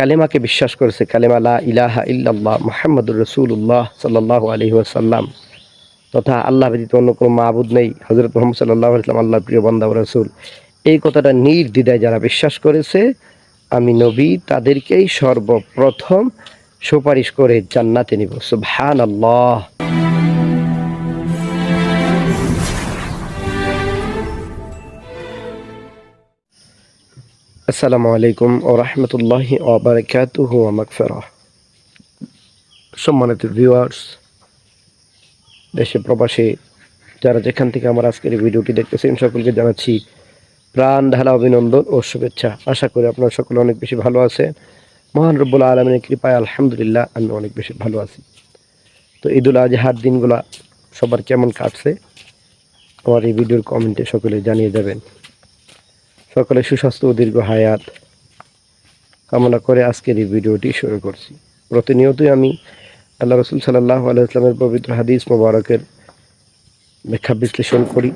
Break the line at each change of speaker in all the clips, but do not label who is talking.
কালেমাকে বিশ্বাস করেছে, কালেমা লা ইলাহা ইল্লাল্লাহ মোহাম্মদুর রসুল্লাহ সাল্লাহ আলহি আসাল্লাম তথা আল্লাহ ব্যতীত অন্য কোনো মাহবুদ নেই হজরত মোহাম্মদ সাল্লাহ ইসলাম আল্লাহ প্রিয় বন্দাব রসুল। এই কথাটা নির্দিদায় যারা বিশ্বাস করেছে, আমি নবী তাদেরকেই সর্বপ্রথম সুপারিশ করে জান্নাতে নিব। সুবহান আল্লাহ আসসালামু আলাইকুম ও রহমতুল্লাহি ওবরাকাতুহু সম্মানিত ভিউয়ার্স দেশে প্রবাসে, যারা যেখান থেকে আমার আজকের ভিডিওটি দেখতেছেন, সকলকে জানাচ্ছি প্রাণ ঢালা অভিনন্দন ও শুভেচ্ছা। আশা করি আপনারা সকলে অনেক বেশি ভালো আছেন। মহান রব্বুল আলমিনের কৃপায় আলহামদুলিল্লাহ, আমি অনেক বেশি ভালো আছি। তো ঈদুল আজহার দিনগুলা সবার কেমন কাটছে? আমার এই ভিডিওর কমেন্টে সকলে জানিয়ে যাবেন। সকলে সুস্বাস্থ্য ও দীর্ঘ হায়াত কামনা করে আজকের এই ভিডিওটি শুরু করছি। প্রতিনিয়তই আমি আল্লাহ রসুল সাল্লাহ আলাইসলামের পবিত্র হাদিস মোবারকের ব্যাখ্যা বিশ্লেষণ করি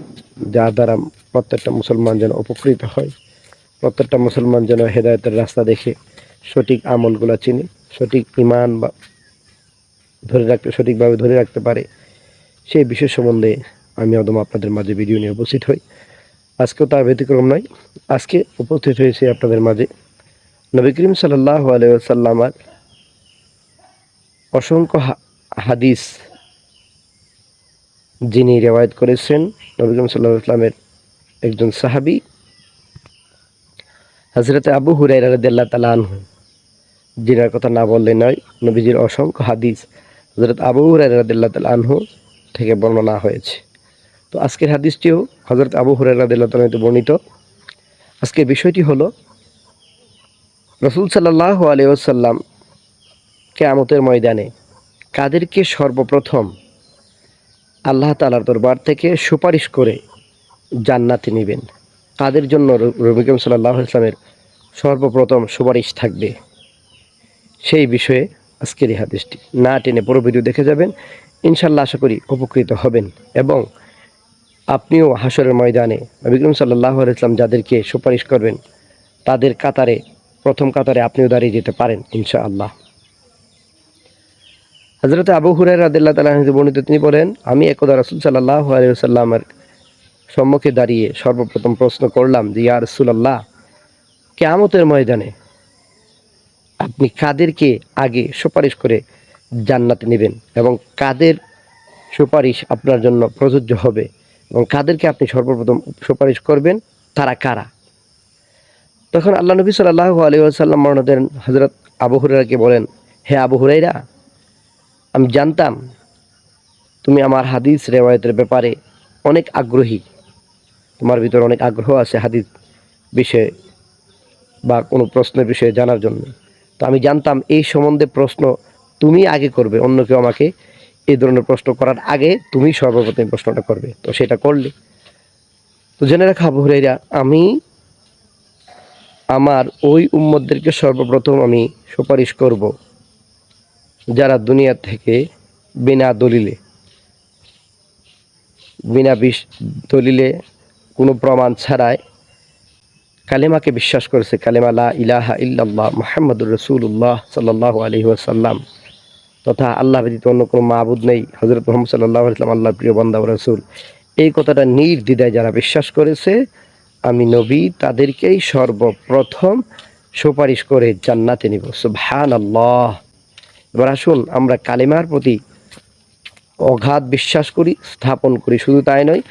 যার দ্বারা প্রত্যেকটা মুসলমান যেন উপকৃত হয়, প্রত্যেকটা মুসলমান যেন হেদায়তের রাস্তা দেখে সঠিক আমলগুলো চিনে, সঠিক ইমান বা ধরে রাখতে, সঠিকভাবে ধরে রাখতে পারে। সেই বিষয় সম্বন্ধে আমি অদম আপনাদের মাঝে ভিডিও নিয়ে উপস্থিত হই। আজকেও তার ব্যতিক্রম নয়। আজকে উপস্থিত হয়েছে আপনাদের মাঝে। নবী করিম সাল্লাহ আলাইসাল্লামার অসংখ্য হাদিস যিনি রেওয়ায়ত করেছেন, নবী করিম সাল্লাহ ইসলামের একজন সাহাবি হজরতে আবু হুরাইরা রাদিয়াল্লাহু তাআলা আনহু। যিনার কথা না বললে নয়, নবীজির অসংখ্য হাদিস হজরত আবু হুরাইরা রাদিয়াল্লাহু তাআলা আনহু থেকে বর্ণনা হয়েছে। তো আজকের হাদিসটিও হজরত আবু হতে বর্ণিত। আজকের বিষয়টি হলো, রসুল সাল্লাহ আলিয়াল্লাম কেয়ামতের ময়দানে কাদেরকে সর্বপ্রথম আল্লাহ তালার দরবার থেকে সুপারিশ করে জান্নাতে নেবেন। কাদের জন্য রবিকম সাল্লাহ ইসলামের সর্বপ্রথম সুপারিশ থাকবে। সেই বিষয়ে আজকের এই হাদিসটি। না টেনে পুরো ভিডিও দেখে যাবেন। ইনশাল্লাহ আশা করি উপকৃত হবেন এবং আপনিও হাসরের ময়দানে বিক্রম সাল্লাহ ইসলাম যাদেরকে সুপারিশ করবেন, তাদের কাতারে, প্রথম কাতারে আপনিও দাঁড়িয়ে যেতে পারেন, ইনশাআল্লাহ। হজরত আবু হুরাই রাদিল্লাহ তালা বর্ণিত, তিনি বলেন, আমি একদা রসুল সাল্লাহ আলিয়াল্লামের সম্মুখে দাঁড়িয়ে সর্বপ্রথম প্রশ্ন করলাম যে, ইয়া রসুলাল্লাহ, কেয়ামতের ময়দানে আপনি কাদেরকে আগে সুপারিশ করে জান্নাতে নেবেন এবং কাদের সুপারিশ আপনার জন্য প্রযোজ্য হবে? এবং কাদেরকে আপনি সর্বপ্রথম সুপারিশ করবেন, তারা কারা? তখন আল্লাহ নবী সাল্লাহ আলী আসাল্লাম মরণ দেন হজরত আবু বলেন, হে আবু হুরাইরা আমি জানতাম তুমি আমার হাদিস রেওয়ায়তের ব্যাপারে অনেক আগ্রহী। তোমার ভিতরে অনেক আগ্রহ আছে হাদিস বিষয়ে বা কোনো প্রশ্নের বিষয়ে জানার জন্য। তো আমি জানতাম এই সম্বন্ধে প্রশ্ন তুমি আগে করবে, অন্য কেউ আমাকে এই ধরনের প্রশ্ন করার আগে তুমি সর্বপ্রথম প্রশ্নটা করবে। তো সেটা করলে। তো জেনে রাখা, আবু হুরাইরা আমি আমার ওই উম্মতদেরকে সর্বপ্রথম আমি সুপারিশ করব যারা দুনিয়া থেকে বিনা দলিলে, বিনা বিশ দলিলে কোনো প্রমাণ ছাড়াই কালেমাকে বিশ্বাস করেছে। কালেমা লা ইলাহা ইল্লাল্লাহ মোহাম্মদুর রসুল্লাহ সাল্লাহ আলহি ওয়াসাল্লাম। তথা আল্লাহ ব্যতীত অন্য কোনো মাহবুদ নেই। হজরত মোহাম্মদ সাল্লাহ ইসলাম আল্লাহ প্রিয় বন্দা রসুল। এই কথাটা নির্দ্বিধায় যারা বিশ্বাস করেছে, আমি নবী তাদেরকেই সর্বপ্রথম সুপারিশ করে জান্নাতে নিব। সুবহান আল্লাহ এবার আসুন আমরা কালিমার প্রতি অগাধ বিশ্বাস করি, স্থাপন করি। শুধু তাই নয়,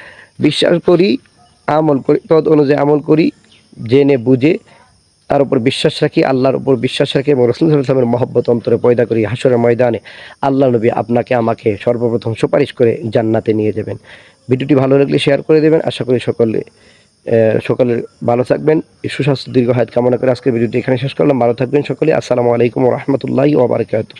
বিশ্বাস করি, আমল করি, তদ অনুযায়ী আমল করি, জেনে বুঝে তার উপর বিশ্বাস রাখি, আল্লাহর উপর বিশ্বাস রাখি এবং রসুল ইসলামের মহব্বত অন্তরে পয়দা করি। হাসরের ময়দানে আল্লাহ নবী আপনাকে, আমাকে সর্বপ্রথম সুপারিশ করে জান্নাতে নিয়ে যাবেন। ভিডিওটি ভালো লাগলে শেয়ার করে দেবেন। আশা করি সকলে সকলে ভালো থাকবেন। সুস্বাস্থ্য, দীর্ঘ হায়াত কামনা করে আজকে ভিডিওটি এখানে শেষ করলাম। ভালো থাকবেন সকলে। আসসালামু আলাইকুম রহমতুল্লাহ ওবরাকাতুহ